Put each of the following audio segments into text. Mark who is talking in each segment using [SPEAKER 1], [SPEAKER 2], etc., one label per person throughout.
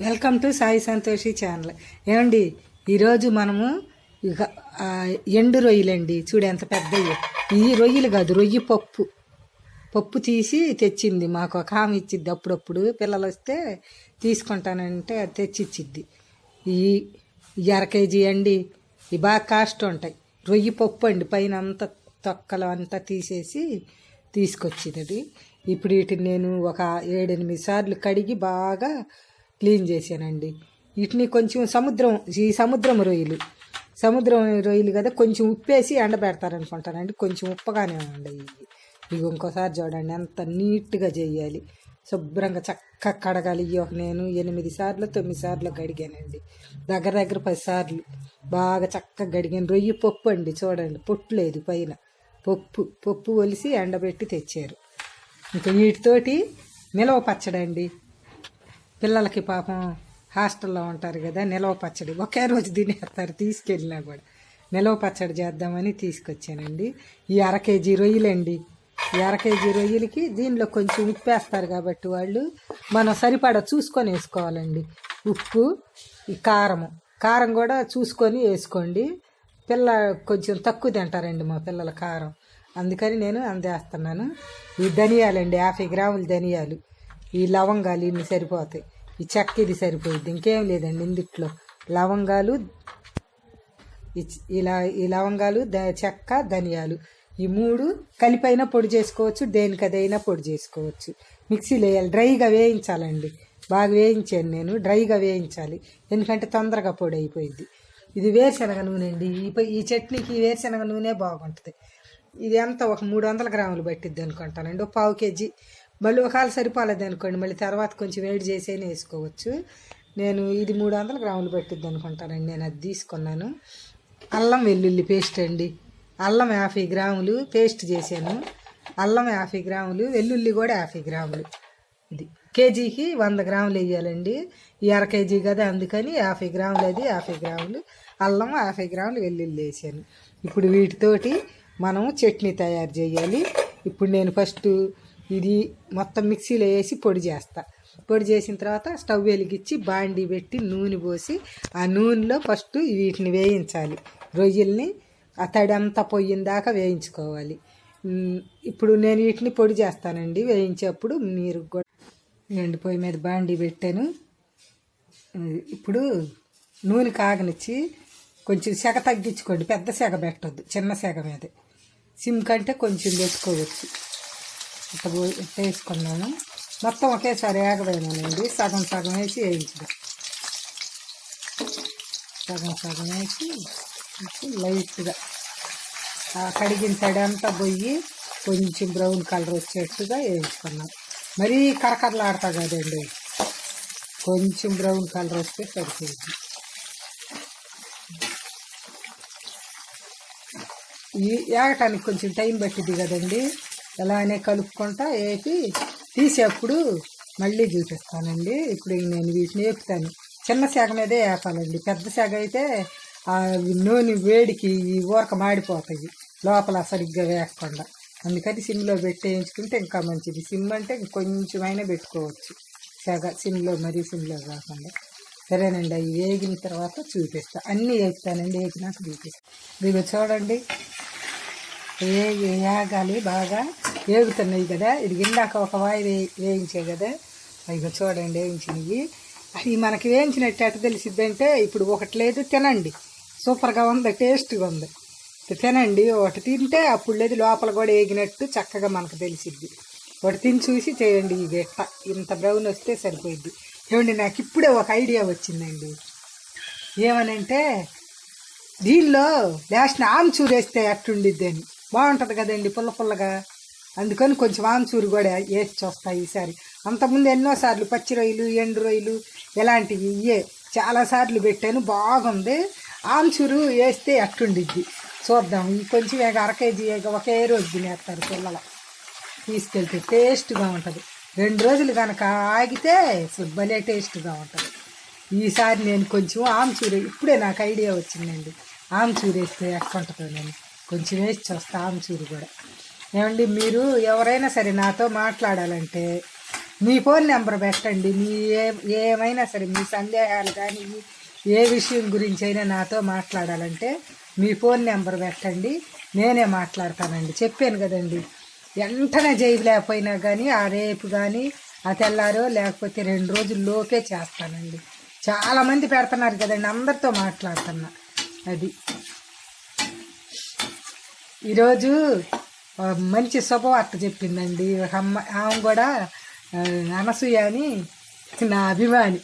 [SPEAKER 1] Welcome to Sai Santoshi channel. ఏమండి ఈరోజు మనము ఇక ఎండు రొయ్యలండి. చూడు ఎంత పెద్దవి. ఈ రొయ్యలు కాదు రొయ్యి పప్పు. పప్పు తీసి తెచ్చింది. మాకు ఒక ఆమె ఇచ్చిద్ది. అప్పుడప్పుడు పిల్లలు వస్తే తీసుకుంటానంటే అది తెచ్చిచ్చిద్ది. ఈ ఈ అర కేజీ అండి. ఇవి బాగా కాస్ట్ ఉంటాయి. రొయ్యి పప్పు అండి. పైన అంతా తొక్కలు అంతా తీసేసి తీసుకొచ్చింది ఇప్పుడు వీటిని నేను ఒక ఏడెనిమిది సార్లు కడిగి బాగా క్లీన్ చేశానండి. వీటిని కొంచెం సముద్రం ఈ సముద్రం రొయ్యలు. సముద్రం రొయ్యలు కదా కొంచెం ఉప్పేసి ఎండబెడతారనుకుంటానండి. కొంచెం ఉప్పగానే ఉండండి ఇవి. ఇవి ఇంకోసారి చూడండి ఎంత నీట్గా చేయాలి. శుభ్రంగా చక్కగా కడగాలి. ఇవి ఒక నేను ఎనిమిది సార్లు తొమ్మిది సార్లు కడిగానండి. దగ్గర దగ్గర పది సార్లు బాగా చక్కగా కడిగాను. రొయ్యి పప్పు అండి చూడండి. పొట్టు లేదు పైన. పప్పు పప్పు ఒలిసి ఎండబెట్టి తెచ్చారు. ఇంకా వీటితోటి నిలవ పచ్చడండి. పిల్లలకి పాపం హాస్టల్లో ఉంటారు కదా నిలవ పచ్చడి. ఒకే రోజు తినేస్తారు తీసుకెళ్ళినా కూడా. నిలవ పచ్చడి చేద్దామని తీసుకొచ్చానండి. ఈ అర కేజీ రొయ్యలండి. ఈ అర కేజీ రొయ్యలకి దీనిలో కొంచెం ఉప్పేస్తారు కాబట్టి వాళ్ళు మనం సరిపడా చూసుకొని వేసుకోవాలండి. ఉప్పు ఈ కారము. కారం కూడా చూసుకొని వేసుకోండి. పిల్ల కొంచెం తక్కువ తింటారండి మా పిల్లల కారం. అందుకని నేను అందేస్తున్నాను ఈ ధనియాలండి యాభై గ్రాముల ధనియాలు. ఈ లవంగాలు ఇన్ని సరిపోతాయి. ఈ చెక్క ఇది సరిపోయింది. ఇంకేం లేదండి ఇందుట్లో. లవంగాలు ఇలా ఈ లవంగాలు ద చెక్క ధనియాలు. ఈ మూడు కలిపైనా పొడి చేసుకోవచ్చు దేనికదైనా పొడి చేసుకోవచ్చు. మిక్సీలో వేయాలి. డ్రైగా వేయించాలండి. బాగా వేయించాను నేను. డ్రైగా వేయించాలి. ఎందుకంటే తొందరగా పొడి అయిపోయింది. ఇది వేరుశనగ నూనె అండి. ఈ ఈ చట్నీకి ఈ వేరుశనగ నూనె బాగుంటుంది. ఇది ఎంత? ఒక మూడు వందల గ్రాములు పట్టిద్ది అనుకుంటానండి. ఒక పావు కేజీ మళ్ళీ ఒకవేళ సరిపోలేదు అనుకోండి మళ్ళీ తర్వాత కొంచెం వేడి చేసైనా వేసుకోవచ్చు. నేను ఇది మూడు వందల గ్రాములు పెట్టిద్ది అనుకుంటానండి నేను అది తీసుకున్నాను. అల్లం వెల్లుల్లి పేస్ట్ అండి. అల్లం యాభై గ్రాములు పేస్ట్ చేశాను. అల్లం యాభై గ్రాములు వెల్లుల్లి కూడా యాభై గ్రాములు. ఇది కేజీకి వంద గ్రాములు వేయాలండి. ఈ అర కేజీ కదా అందుకని యాభై గ్రాములు అది యాభై గ్రాములు. అల్లం యాభై గ్రాములు వెల్లుల్లి వేసాను ఇప్పుడు వీటితోటి మనం చట్నీ తయారు చేయాలి. ఇప్పుడు నేను ఫస్ట్ ఇది మొత్తం మిక్సీలో వేసి పొడి చేస్తా. పొడి చేసిన తర్వాత స్టవ్ వెలిగించి బాండి పెట్టి నూనె పోసి ఆ నూనెలో ఫస్ట్ వీటిని వేయించాలి. రొయ్యల్ని ఆ తడి అంతా దాకా వేయించుకోవాలి. ఇప్పుడు నేను వీటిని పొడి చేస్తానండి. వేయించేప్పుడు మీరు కూడా ఎండు పొయ్యి మీద బాండి పెట్టాను. ఇప్పుడు నూనె కాగనిచ్చి కొంచెం సెగ తగ్గించుకోండి. పెద్ద సెగ పెట్టద్దు చిన్న సెగ మీదే. సిమ్ కంటే కొంచెం పెట్టుకోవచ్చు. ఇట్లా వేసుకున్నాను. మొత్తం ఒకేసారి ఏగవేయనండి సగం సగం వేసి వేయించడం. సగం సగం వేసి లైట్గా. కడిగిన తడి అంతా పోయి కొంచెం బ్రౌన్ కలర్ వచ్చేట్టుగా వేయించుకున్నాం. మరీ కరకరలాడతా కదండి. కొంచెం బ్రౌన్ కలర్ వస్తే సరిపోయింది. ఈ ఏగటానికి కొంచెం టైం పట్టింది కదండి. అలానే కలుపుకుంటా వేపి తీసేప్పుడు మళ్ళీ చూపిస్తానండి. ఇప్పుడు నేను వీటిని వేపుతాను. చిన్న శాగ మీదే వేపాలండి. పెద్ద శాగ అయితే ఆ నూనె వేడికి ఈ ఊరక మాడిపోతాయి. లోపల సరిగ్గా వేయకుండా అందుకని సిమ్లో పెట్టి వేయించుకుంటే ఇంకా మంచిది. సిమ్ అంటే కొంచెమైనా పెట్టుకోవచ్చు. సెగ సిమ్లో మరీ సిమ్లో కాకుండా. సరేనండి. అవి వేగిన తర్వాత చూపిస్తా. అన్నీ వేస్తానండి వేగినాక చూపిస్తాను ఇవి చూడండి. వేగి వేగాలి బాగా వేగుతున్నాయి కదా. ఇది ఇందాక ఒక వాయి వే వేయించే కదా. ఇక చూడండి వేయించినవి. అది మనకి వేయించినట్టు ఎట్ట తెలిసిద్దంటే ఇప్పుడు ఒకటి లేదు తినండి. సూపర్గా ఉంది టేస్ట్గా ఉంది. తినండి ఒకటి తింటే అప్పుడు లేదు లోపల కూడా వేగినట్టు చక్కగా మనకు తెలిసిద్ది. ఒకటి తిని చూసి చేయండి ఇది ఎట్ట? ఇంత బ్రౌన్ వస్తే సరిపోయిద్ది. ఏమండి నాకు ఇప్పుడే ఒక ఐడియా వచ్చిందండి. ఏమనంటే దీనిలో లాస్ట్ ఆమ్చూరేస్తే వేస్తే ఎట్టుండిద్ది అని. బాగుంటుంది కదండి పుల్ల పుల్లగా. అందుకని కొంచెం ఆంచూరు కూడా వేసి చూస్తాయి ఈసారి. అంతకుముందు ఎన్నోసార్లు పచ్చి రొయ్యలు ఎండు రొయ్యలు ఇలాంటివి ఇవే చాలాసార్లు పెట్టాను బాగుంది. ఆమ్చూరు వేస్తే ఎట్టుండిద్ది చూద్దాం ఈ కొంచెం వేగ అర కేజీ ఒకే రోజు తినేస్తారు పిల్లలు. తీసుకెళ్తే టేస్ట్గా ఉంటుంది. రెండు రోజులు కనుక ఆగితే అసలు భలే టేస్ట్గా ఉంటుంది. ఈసారి నేను కొంచెం ఆమ్చూరు ఇప్పుడే నాకు ఐడియా వచ్చిందండి. ఆమ్చూరు వేస్తే ఎక్కుంటుందో నేను కొంచెం వేసి చూస్తా చూడు కూడా. ఏమండి మీరు ఎవరైనా సరే నాతో మాట్లాడాలంటే మీ ఫోన్ నెంబర్ పెట్టండి. మీ ఏ ఏమైనా సరే మీ సందేహాలు కానీ ఏ విషయం గురించి అయినా నాతో మాట్లాడాలంటే మీ ఫోన్ నెంబర్ పెట్టండి. నేనే మాట్లాడతానండి. చెప్పాను కదండి వెంటనే చేయలేకపోయినా కానీ ఆ రేపు కానీ ఆ తెల్లారో లేకపోతే రెండు రోజుల్లోపే చేస్తానండి. చాలామంది పెడుతున్నారు కదండి అందరితో మాట్లాడుతున్నా. అది ఈరోజు మంచి శుభవార్త చెప్పిందండి. ఒక అమ్మ ఆమె కూడా అనసూయ అని నా అభిమాని.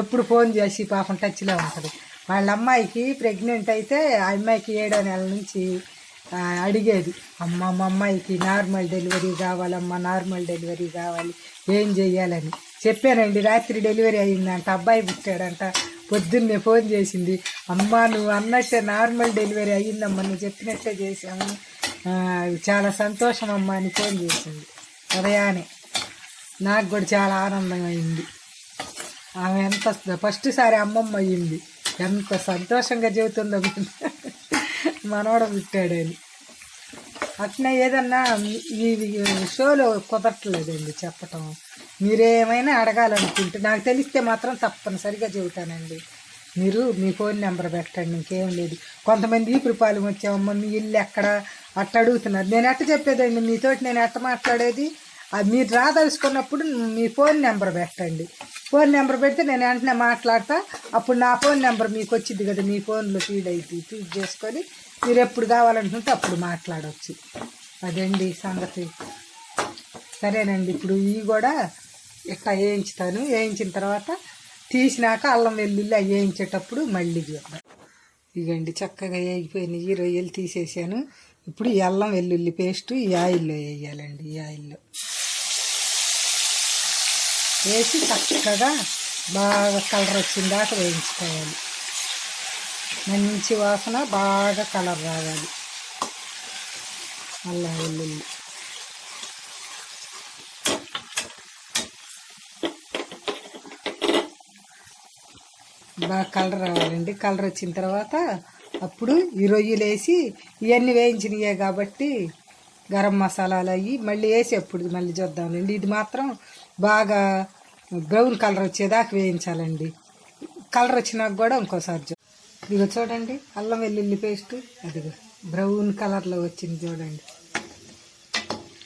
[SPEAKER 1] ఎప్పుడు ఫోన్ చేసి పాపం టచ్లో ఉంటుంది. వాళ్ళ అమ్మాయికి ప్రెగ్నెంట్ అయితే ఆ అమ్మాయికి ఏడో నెల నుంచి అడిగేది. అమ్మ మా అమ్మాయికి నార్మల్ డెలివరీ కావాలమ్మా నార్మల్ డెలివరీ కావాలి. ఏం చెయ్యాలని. చెప్పానండి రాత్రి డెలివరీ అయిందంట అబ్బాయి పుట్టాడంట. పొద్దున్నే ఫోన్ చేసింది అమ్మా నువ్వు అన్నట్టే నార్మల్ డెలివరీ అయ్యిందమ్మా నువ్వు చెప్పినట్టే చేసాము చాలా సంతోషం అమ్మ అని ఫోన్ చేసింది. ఉదయానే నాకు కూడా చాలా ఆనందం అయింది ఆమె ఎంత ఫస్ట్ సారి అమ్మమ్మ అయ్యింది. ఎంత సంతోషంగా చెబుతుందో మనవడ పుట్టాడని. అట్నే ఏదన్నా ఈ ఈ షోలో కుదరట్లేదండి చెప్పటం. మీరేమైనా అడగాలనుకుంటే నాకు తెలిస్తే మాత్రం తప్పనిసరిగా చెబుతానండి. మీరు మీ ఫోన్ నెంబర్ పెట్టండి ఇంకేం లేదు. కొంతమంది ఈపురుపాలెం వచ్చామమ్మ మీ ఇల్లు ఎక్కడ? అట్ట అడుగుతున్నారు. నేను ఎట్ట చెప్పేదండి? మీతోటి నేను ఎట్ట మాట్లాడేది? అది మీరు రాదలుచుకున్నప్పుడు మీ ఫోన్ నెంబర్ పెట్టండి. ఫోన్ నెంబర్ పెడితే నేను వెంటనే మాట్లాడతా. అప్పుడు నా ఫోన్ నెంబర్ మీకు వచ్చింది కదా మీ ఫోన్లో ఫీడ్ అయితే ఫీడ్ చేసుకొని మీరు ఎప్పుడు కావాలనుకుంటే అప్పుడు మాట్లాడవచ్చు అదండి సంగతి. సరేనండి ఇప్పుడు ఇవి కూడా ఇట్లా వేయించుతాను. వేయించిన తర్వాత తీసినాక అల్లం వెల్లుల్లి అవి వేయించేటప్పుడు మళ్ళీ చూద్దాం. ఇగండి చక్కగా వేగిపోయినాయి రొయ్యలు తీసేసాను. ఇప్పుడు ఈ అల్లం వెల్లుల్లి పేస్ట్ ఈ ఆయిల్లో వేయాలండి ఈ ఆయిల్లో. వేసి చక్కగా బాగా కలర్ వచ్చిన దాకా వేయించుకోవాలి. మంచి వాసన బాగా కలర్ రావాలి. అల్లం వెల్లుల్లి. బాగా కలర్ రావాలండి. కలర్ వచ్చిన తర్వాత అప్పుడు ఈ రొయ్యలు వేసి ఇవన్నీ వేయించినయే కాబట్టి గరం మసాలాలు అవి మళ్ళీ వేసేప్పుడు మళ్ళీ చూద్దామండి ఇది మాత్రం బాగా బ్రౌన్ కలర్ వచ్చేదాకా వేయించాలండి. కలర్ వచ్చినాక కూడా ఇంకోసారి ఇదిగో చూడండి అల్లం వెల్లుల్లి పేస్ట్. అదిగో బ్రౌన్ కలర్లో వచ్చింది చూడండి.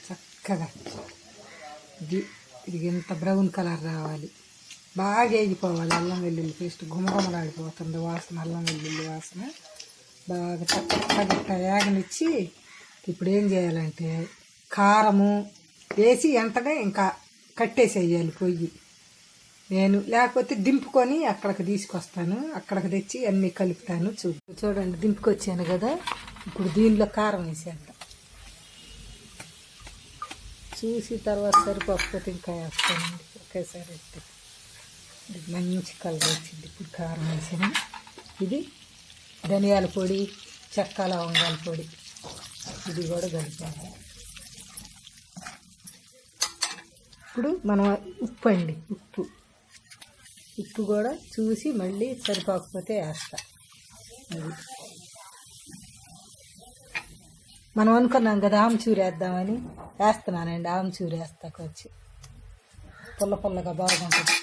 [SPEAKER 1] చక్కగా. ఇది ఇది ఎంత బ్రౌన్ కలర్ రావాలి. బాగా వేగిపోవాలి అల్లం వెల్లుల్లి పేస్ట్. గుమగుమలాడిపోతుంది వాసన అల్లం వెల్లుల్లి వాసన. బాగా చక్కగా వేగనిచ్చి ఇప్పుడు ఏం చేయాలంటే కారము వేసి వెంటనే ఇంకా కట్టేసేయాలి పొయ్యి. నేను లేకపోతే దింపుకొని అక్కడికి తీసుకొస్తాను. అక్కడికి తెచ్చి అన్నీ కలుపుతాను చూ చూడండి దింపుకొచ్చాను కదా. ఇప్పుడు దీనిలో కారం వేసేద్దాం. చూసి తర్వాత సరిపోకపోతే ఇంకా వేస్తానండి ఒకేసారి మంచి కలర్ వచ్చింది. ఇప్పుడు కారం వేసిన. ఇది ధనియాల పొడి చెక్క లవంగాల పొడి. ఇది కూడా కలిపాను ఇప్పుడు మనం ఉప్పు అండి ఉప్పు. ఉప్పు కూడా చూసి మళ్ళీ సరిపోకపోతే వేస్తా. అది. మనం అనుకున్నాం కదా ఆమెచూరు వేద్దామని. వేస్తున్నానండి ఆమెచూరు వేస్తాకొచ్చి పుల్ల పుల్లగా బాగుంటుంది.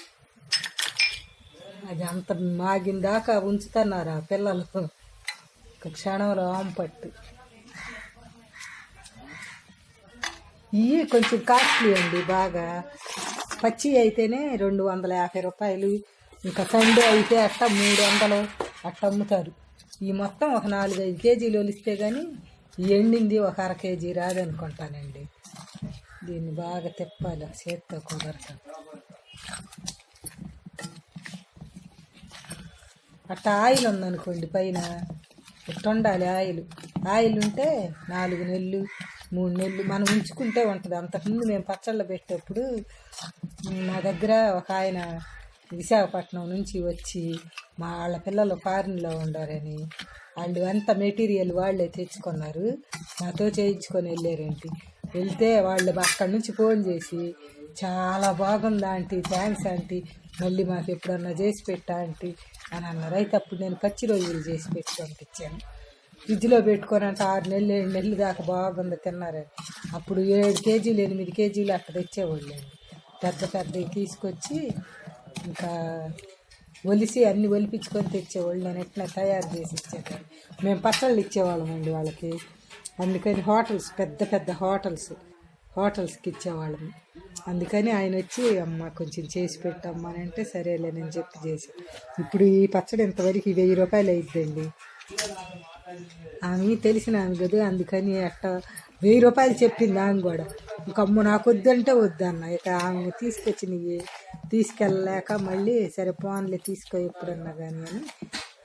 [SPEAKER 1] అది అంత మాగిన దాకా ఉంచుతున్నారు ఆ పిల్లలు. ఒక క్షణంలో ఆమె పట్టు. ఇవి కొంచెం కాస్ట్లీ అండి బాగా. పచ్చి అయితేనే రెండు వందల యాభై రూపాయలు. ఇంకా సండే అయితే అట్ట మూడు వందలు అట్ట అమ్ముతారు. ఈ మొత్తం ఒక నాలుగైదు కేజీలు ఒలిస్తే కానీ ఈ ఎండింది ఒక అర కేజీ రాదనుకుంటానండి. దీన్ని బాగా తిప్పాలి చేత్తో కుదరటం అట్ట ఆయిల్ ఉందనుకోండి పైన. ఇట్ట ఉండాలి ఆయిల్? ఆయిల్ ఉంటే నాలుగు నెలలు మూడు నెలలు మనం ఉంచుకుంటే ఉంటుంది. అంతకుముందు మేము పచ్చళ్ళు పెట్టేప్పుడు మా దగ్గర ఒక ఆయన విశాఖపట్నం నుంచి వచ్చి మా వాళ్ళ పిల్లలు ఫారిన్లో ఉండారని. వాళ్ళు అంత మెటీరియల్ వాళ్ళే తెచ్చుకున్నారు. నాతో చేయించుకొని వెళ్ళారేంటి? వెళ్తే వాళ్ళు అక్కడి నుంచి ఫోన్ చేసి చాలా బాగుంది ఆంటీ థ్యాంక్స్ ఆంటీ. మళ్ళీ మాకు ఎప్పుడన్నా చేసి పెట్టా అంటే అని అన్నారు. అయితే అప్పుడు నేను పచ్చి రోజులు చేసి పెట్టి పంపించాను ఫ్రిడ్జ్లో పెట్టుకొని అంటే ఆరు నెలలు ఏడు నెలలు దాకా బాగుంది తిన్నారని. అప్పుడు ఏడు కేజీలు ఎనిమిది కేజీలు అక్కడ తెచ్చేవాళ్ళు పెద్ద పెద్దవి తీసుకొచ్చి ఇంకా ఒలిసి అన్ని ఒలిపించుకొని తెచ్చేవాళ్ళు. నేను ఎట్లా తయారు చేసి ఇచ్చేదాన్ని. మేము పచ్చళ్ళు ఇచ్చేవాళ్ళం అండి వాళ్ళకి. అందుకని హోటల్స్ పెద్ద పెద్ద హోటల్స్ హోటల్స్కి ఇచ్చేవాళ్ళము. అందుకని ఆయన వచ్చి అమ్మ కొంచెం చేసి పెట్టమ్మా అని అంటే సరేలే నేను చెప్పి చేసి ఇప్పుడు ఈ పచ్చడి ఇంతవరకు వెయ్యి రూపాయలు అయిద్దండి? ఆమె తెలిసిన ఆమె కదా అందుకని అట్ట వెయ్యి రూపాయలు చెప్పింది ఆమె కూడా. ఇంక అమ్మ నాకు వద్దంటే వద్దన్న ఇక ఆమె తీసుకొచ్చినవి తీసుకెళ్ళలేక మళ్ళీ సరే పోన్లే తీసుకో ఎప్పుడన్నా కానీ అని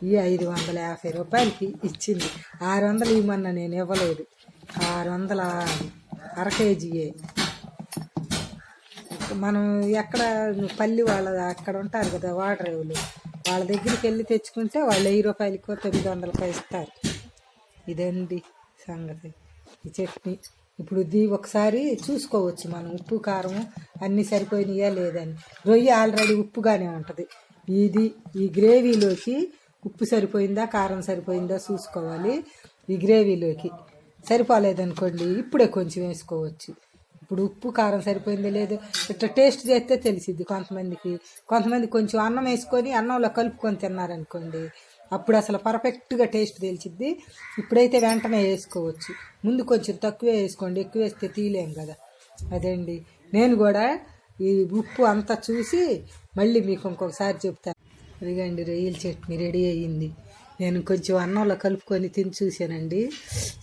[SPEAKER 1] ఈ ఐదు వందల యాభై రూపాయలకి ఇచ్చింది. ఆరు వందలు ఇవ్వమన్నా నేను ఇవ్వలేదు. ఆరు వందల అర కేజీయే. మనం ఎక్కడ పల్లి వాళ్ళ అక్కడ ఉంటారు కదా వాటర్ రేవులు వాళ్ళ దగ్గరికి వెళ్ళి తెచ్చుకుంటే వాళ్ళు వెయ్యి రూపాయలకో తొమ్మిది వందలకో ఇస్తారు. ఇదండి సంగతి. ఈ చట్నీ. ఇప్పుడు ఇది ఒకసారి చూసుకోవచ్చు మనం ఉప్పు కారం అన్నీ సరిపోయినాయా లేదని రొయ్య ఆల్రెడీ ఉప్పుగానే ఉంటుంది. ఇది ఈ గ్రేవీలోకి ఉప్పు సరిపోయిందా కారం సరిపోయిందా చూసుకోవాలి. ఈ గ్రేవీలోకి. సరిపోలేదనుకోండి ఇప్పుడే కొంచెం వేసుకోవచ్చు. ఇప్పుడు ఉప్పు కారం సరిపోయిందో లేదు ఇట్లా టేస్ట్ చేస్తే తెలిసిద్ది కొంతమందికి. కొంతమంది కొంచెం అన్నం వేసుకొని అన్నంలో కలుపుకొని తిన్నారనుకోండి అప్పుడు అసలు పర్ఫెక్ట్గా టేస్ట్ తెలిసిద్ది. ఇప్పుడైతే వెంటనే వేసుకోవచ్చు. ముందు కొంచెం తక్కువే వేసుకోండి ఎక్కువ వేస్తే తీయలేం కదా. అదండి. నేను కూడా ఈ ఉప్పు అంతా చూసి మళ్ళీ మీకు ఇంకొకసారి చెప్తాను. అదిగండి రొయ్యల చట్నీ రెడీ అయ్యింది. నేను కొంచెం అన్నంలో కలుపుకొని తిని చూశానండి.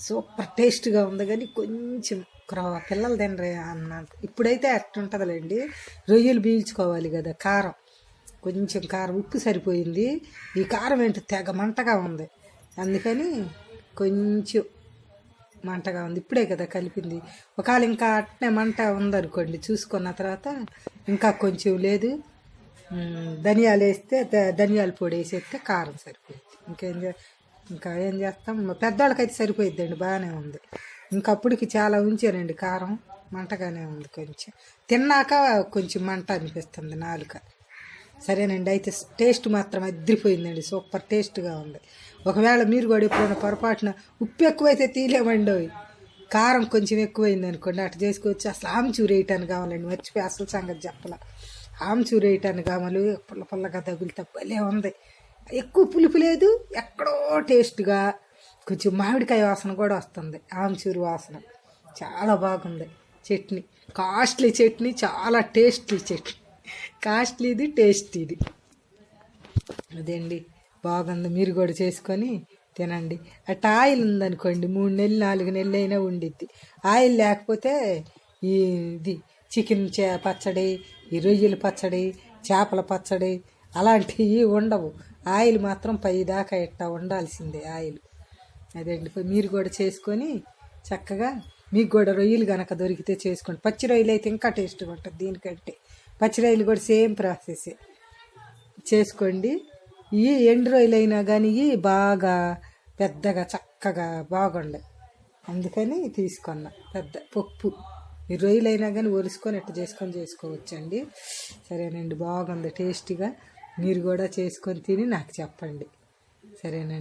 [SPEAKER 1] సూపర్ టేస్ట్గా ఉంది కానీ కొంచెం పిల్లలు తినరే అన్న. ఇప్పుడైతే అట్టుంటుందిలేండి రొయ్యలు బీల్చుకోవాలి కదా కారం. కొంచెం కారం ఉప్పు సరిపోయింది. ఈ కారం ఏంటి? తెగ మంటగా ఉంది. అందుకని కొంచెం మంటగా ఉంది. ఇప్పుడే కదా కలిపింది. ఒకవేళ ఇంకా అట్నే మంట ఉందనుకోండి చూసుకున్న తర్వాత ఇంకా కొంచెం లేదు. ధనియాలు వేస్తే ధనియాల పొడి వేసేస్తే కారం సరిపోయింది. ఇంకేం ఇంకా ఏం చేస్తాం? పెద్దవాళ్ళకైతే సరిపోయిద్దండి బాగానే ఉంది. ఇంకా అప్పటికి చాలా ఉంచానండి. కారం మంటగానే ఉంది కొంచెం. తిన్నాక కొంచెం మంట అనిపిస్తుంది నాలుక. సరేనండి అయితే టేస్ట్ మాత్రం అదిరిపోయిందండి. సూపర్ టేస్ట్గా ఉంది. ఒకవేళ మీరు కూడా ఎప్పుడైనా పొరపాటున ఉప్పు ఎక్కువైతే తీయలేమండి అవి. కారం కొంచెం ఎక్కువైంది అనుకోండి అటు చేసుకోవచ్చు అసలు ఆమెచూరు వేయటానికి కావాలండి. మర్చిపోయి అసలు సంగతి చెప్పాల. ఆమెచూరు వేయటానికి కావాలి. పుల్ల పుల్లగా తగులుతా. భలే ఉంది. ఎక్కువ పులుపు లేదు ఎక్కడో టేస్ట్గా కొంచెం మామిడికాయ వాసన కూడా వస్తుంది. ఆమెచూరు వాసన. చాలా బాగుంది. చట్నీ. కాస్ట్లీ చట్నీ చాలా టేస్ట్లీ చట్నీ. కాస్ట్లీది టేస్టీది. అదేండి? బాగుంది. మీరు కూడా చేసుకొని తినండి. అట్ ఆయిల్ ఉందనుకోండి మూడు నెలలు నాలుగు నెలలు అయినా ఉండిద్ది. ఆయిల్ లేకపోతే ఈ ఇది చికెన్ చే పచ్చడి ఈ రొయ్యల పచ్చడి చేపల పచ్చడి అలాంటివి ఉండవు. ఆయిల్ మాత్రం పై దాకా ఇట్టా ఉండాల్సిందే ఆయిల్. అదండి మీరు కూడా చేసుకొని చక్కగా మీకు కూడా రొయ్యలు కనుక దొరికితే చేసుకోండి. పచ్చి రొయ్యలు అయితే ఇంకా టేస్ట్గా ఉంటుంది దీనికంటే. పచ్చి రొయ్యలు కూడా సేమ్ ప్రాసెసే చేసుకోండి. ఈ ఎండు రొయ్యలు అయినా కానీ ఇవి బాగా పెద్దగా చక్కగా బాగుండే అందుకని తీసుకున్నా. పెద్ద పప్పు. ఈ రొయ్యలు అయినా కానీ ఒలుసుకొని ఎట్ట చేసుకొని చేసుకోవచ్చండి. సరేనండి. బాగుంది టేస్టీగా. మీరు కూడా చేసుకొని తిని నాకు చెప్పండి. సరేనండి.